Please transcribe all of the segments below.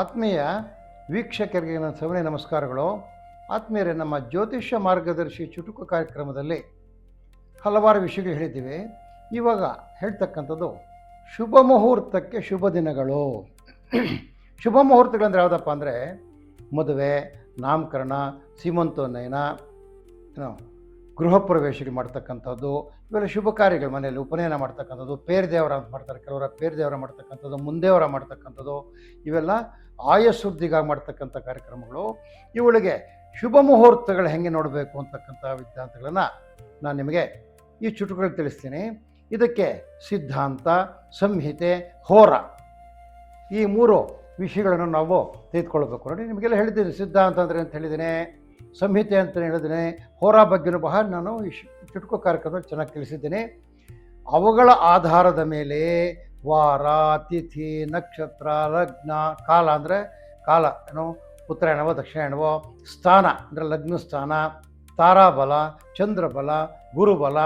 ಆತ್ಮೀಯ ವೀಕ್ಷಕರಿಗೆ ನನ್ನ ಸವನೆ ನಮಸ್ಕಾರಗಳು. ಆತ್ಮೀಯರೇ, ನಮ್ಮ ಜ್ಯೋತಿಷ್ಯ ಮಾರ್ಗದರ್ಶಿ ಚುಟುಕು ಕಾರ್ಯಕ್ರಮದಲ್ಲಿ ಹಲವಾರು ವಿಷಯಗಳು ಹೇಳಿದ್ದೀವಿ. ಇವಾಗ ಹೇಳ್ತಕ್ಕಂಥದ್ದು, ಶುಭ ಮುಹೂರ್ತಕ್ಕೆ ಶುಭ ದಿನಗಳು. ಶುಭ ಮುಹೂರ್ತಗಳಂದ್ರೆ ಯಾವುದಪ್ಪ ಅಂದರೆ ಮದುವೆ, ನಾಮಕರಣ, ಸೀಮಂತೋನ್ನಯನ, ಏನು? ಗೃಹ ಪ್ರವೇಶಗಳು ಮಾಡ್ತಕ್ಕಂಥದ್ದು, ಇವೆಲ್ಲ ಶುಭ ಕಾರ್ಯಗಳು ಮನೆಯಲ್ಲಿ ಉಪನಯನ ಮಾಡ್ತಕ್ಕಂಥದ್ದು, ಪೇರ್ ದೇವರ ಅಂತ ಮಾಡ್ತಾರೆ ಕೆಲವರ ಪೇರ್ ದೇವರ ಮಾಡ್ತಕ್ಕಂಥದ್ದು, ಮುಂದೇವರ ಮಾಡ್ತಕ್ಕಂಥದ್ದು, ಇವೆಲ್ಲ ಆಯಸ್ಸುದ್ದಿಗಾಗಿ ಮಾಡ್ತಕ್ಕಂಥ ಕಾರ್ಯಕ್ರಮಗಳು. ಇವುಗಳಿಗೆ ಶುಭ ಮುಹೂರ್ತಗಳು ಹೆಂಗೆ ನೋಡಬೇಕು ಅಂತಕ್ಕಂಥ ವಿದ್ಯಾರ್ಥಿಗಳನ್ನು ನಾನು ನಿಮಗೆ ಈ ಚುಟುಕುಗಳು ತಿಳಿಸ್ತೀನಿ. ಇದಕ್ಕೆ ಸಿದ್ಧಾಂತ, ಸಂಹಿತೆ, ಹೋರ ಈ ಮೂರು ವಿಷಯಗಳನ್ನು ನಾವು ತೆಗೆದುಕೊಳ್ಬೇಕು. ನೋಡಿ, ನಿಮಗೆಲ್ಲ ಹೇಳಿದ್ದೀನಿ, ಸಿದ್ಧಾಂತ ಅಂದರೆ ಅಂತ ಹೇಳಿದ್ದೀನಿ. ಸಂಹಿತೆ ಅಂತ ಹೇಳಿದ್ರೆ, ಹೋರಾ ಬಗ್ಗೆನೂ ಬಹಳ ನಾನು ಚುಟುಕು ಕಾರ್ಯಕ್ರಮದಲ್ಲಿ ಚೆನ್ನಾಗಿ ತಿಳಿಸಿದ್ದೇನೆ. ಅವುಗಳ ಆಧಾರದ ಮೇಲೆ ವಾರ, ತಿಥಿ, ನಕ್ಷತ್ರ, ಲಗ್ನ, ಕಾಲ ಅಂದರೆ ಕಾಲ, ಏನು ಉತ್ತರಾಯಣವೋ, ದಕ್ಷಿಣಾಯಣವೋ, ಸ್ಥಾನ ಅಂದರೆ ಲಗ್ನ ಸ್ಥಾನ, ತಾರಾಬಲ, ಚಂದ್ರಬಲ, ಗುರುಬಲ,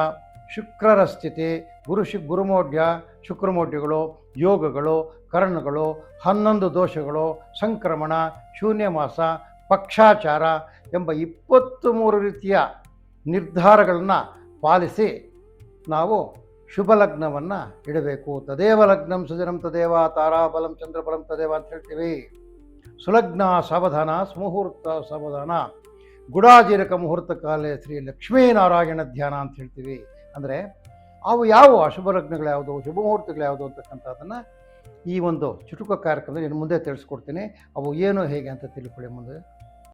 ಶುಕ್ರರ ಸ್ಥಿತಿ, ಗುರು ಶು, ಗುರುಮೌಢ್ಯ, ಶುಕ್ರಮೌಢ್ಯಗಳು, ಯೋಗಗಳು, ಕರ್ಣಗಳು, ಹನ್ನೊಂದು ದೋಷಗಳು, ಸಂಕ್ರಮಣ ಶೂನ್ಯ ಮಾಸ ಪಕ್ಷಾಚಾರ ಎಂಬ ಇಪ್ಪತ್ತು ಮೂರು ರೀತಿಯ ನಿರ್ಧಾರಗಳನ್ನು ಪಾಲಿಸಿ ನಾವು ಶುಭ ಲಗ್ನವನ್ನು ಇಡಬೇಕು. ತದೇವ ಲಗ್ನಂ ಸುಜನಂ ತದೇವ ತಾರಾಬಲಂ ಚಂದ್ರಬಲಂ ತದೇವ ಅಂತ ಹೇಳ್ತೀವಿ. ಸುಲಗ್ನ ಸಾವಧಾನ, ಸುಮುಹೂರ್ತ ಸಾವಧಾನ, ಗುಡಾಜೀರಕ ಮುಹೂರ್ತ ಕಾಲೇ ಶ್ರೀ ಲಕ್ಷ್ಮೀನಾರಾಯಣ ಧ್ಯಾನ ಅಂತ ಹೇಳ್ತೀವಿ. ಅಂದರೆ ಅವು ಯಾವ ಅಶುಭ ಲಗ್ನಗಳು ಯಾವುದು, ಶುಭ ಮುಹೂರ್ತಗಳು ಯಾವುದು ಅಂತಕ್ಕಂಥದ್ದನ್ನು ಈ ಒಂದು ಚುಟುಕು ಕಾರ್ಯಕ್ರಮದಲ್ಲಿ ಇನ್ನು ಮುಂದೆ ತಿಳಿಸ್ಕೊಡ್ತೀನಿ. ಅವು ಏನು ಹೇಗೆ ಅಂತ ತಿಳ್ಕೊಳ್ಳಿ ಮುಂದೆ.